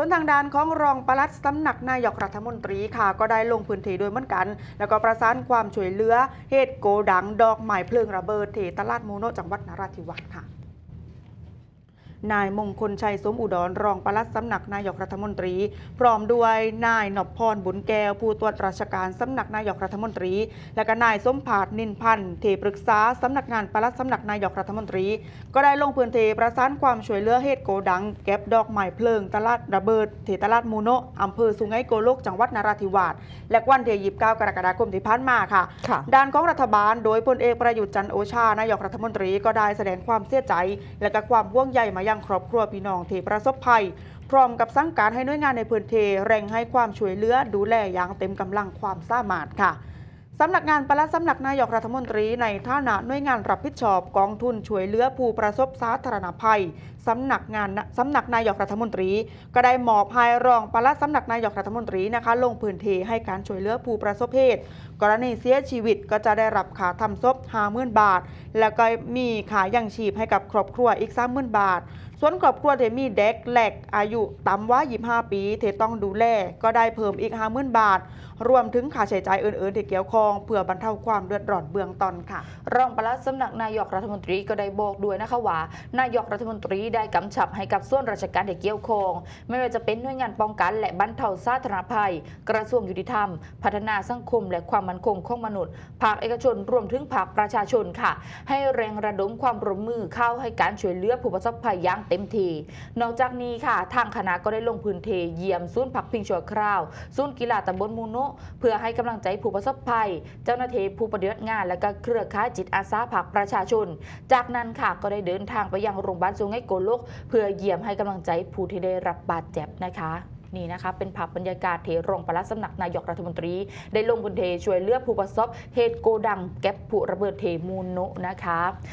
ส่วนทางด้านของรองปลัดสำนักนายกรัฐมนตรีค่ะ ก็ได้ลงพื้นที่โดยเหมือนกัน แล้วก็ประสานความช่วยเหลือเหตุโกดังดอกไม้เพลิงระเบิดที่ตลาดมูโนจังหวัดนราธิวาสค่ะ นายมงคลชัยสมอุดรรองปลัดสำนักนายกรัฐมนตรี พร้อมด้วยนายนพพรบุญแก้ว ผู้ตรวจราชการสำนักนายกรัฐมนตรี และก็นายสมภาสนินพันธ์ที่ปรึกษาสำนักงานปลัดสำนักนายกรัฐมนตรี ก็ได้ลงพื้นที่ประสานความช่วยเหลือเหตุโกดังเก็บดอกไม้เพลิงตลาดระเบิดที่ตลาดมูโนะอำเภอสุไหงโกลกจังหวัดนราธิวาสและวันที่29กรกฎาคมที่ผ่านมาค่ะค่ะด้านของรัฐบาล โดยพลเอกประยุทธ์จันทร์โอชานายกรัฐมนตรีก็ได้แสดงความเสียใจ และก็ความห่วงใยมายังครอบครัวพี่น้องที่ประสบภัย พร้อมกับสั่งการให้หน่วยงานในพื้นที่เร่งให้ความช่วยเหลือดูแลอย่างเต็มกำลังความสามารถค่ะ สำนักงานปลัดสำนักนายกรัฐมนตรีในฐานะหน่วยงานรับผิดชอบกองทุนช่วยเหลือผู้ประสบสาธารณภัยสำนักงานสำนักนายกรัฐมนตรี ก็ได้มอบให้รองปลัดสำนักนายกรัฐมนตรีนะคะ ลงพื้นที่ให้การช่วยเหลือผู้ประสบเหตุกรณีเสียชีวิตก็จะได้รับค่าทำศพ50,000บาท แล้วก็มีค่ายังชีพให้กับครอบครัวอีก30,000บาท ส่วนครอบครัวที่มีเด็กแหลกอายุต่ำกว่า 25 ปีที่ต้องดูแลก็ได้เพิ่มอีก 50,000 บาท รวมถึงค่าใช้จ่ายอื่นๆที่เกี่ยวข้องเพื่อบรรเทาความเดือดร้อนเบื้องต้นค่ะ รองปลัดสำนักนายกรัฐมนตรีก็ได้บอกด้วยนะคะว่านายกรัฐมนตรีได้กำชับให้กับส่วนราชการที่เกี่ยวข้องไม่ว่าจะเป็นหน่วยงานป้องกัน และบรรเทาสาธารณภัย กระทรวงยุติธรรม พัฒนาสังคม และความมั่นคงของมนุษย์ภาคเอกชนรวมถึงภาคประชาชนค่ะ ให้แรงระดมความร่วมมือเข้าให้การช่วยเหลือผู้ประสบภัยอย่างเต็มที นอกจากนี้ค่ะ ทางคณะก็ได้ลงพื้นที่เยี่ยมศูนย์พักพิงชั่วคราว ศูนย์กีฬาตำบลมูโนะเพื่อให้กำลังใจผู้ประสบภัย เจ้าหน้าที่ผู้ปฏิบัติงาน และก็เครือข่ายจิตอาสาภาคประชาชน จากนั้นค่ะก็ได้เดินทางไปยังโรงพยาบาลสุไหงโกลก เพื่อเยี่ยมให้กำลังใจผู้ที่ได้รับบาดเจ็บนะคะนี่นะคะเป็นภาพบรรยากาศที่โรงปลัดสำนักนายกรัฐมนตรี ได้ลงพื้นที่ช่วยเหลือผู้ประสบเหตุโกดังแก๊ปผู้ระเบิดเทมูลโนนะคะ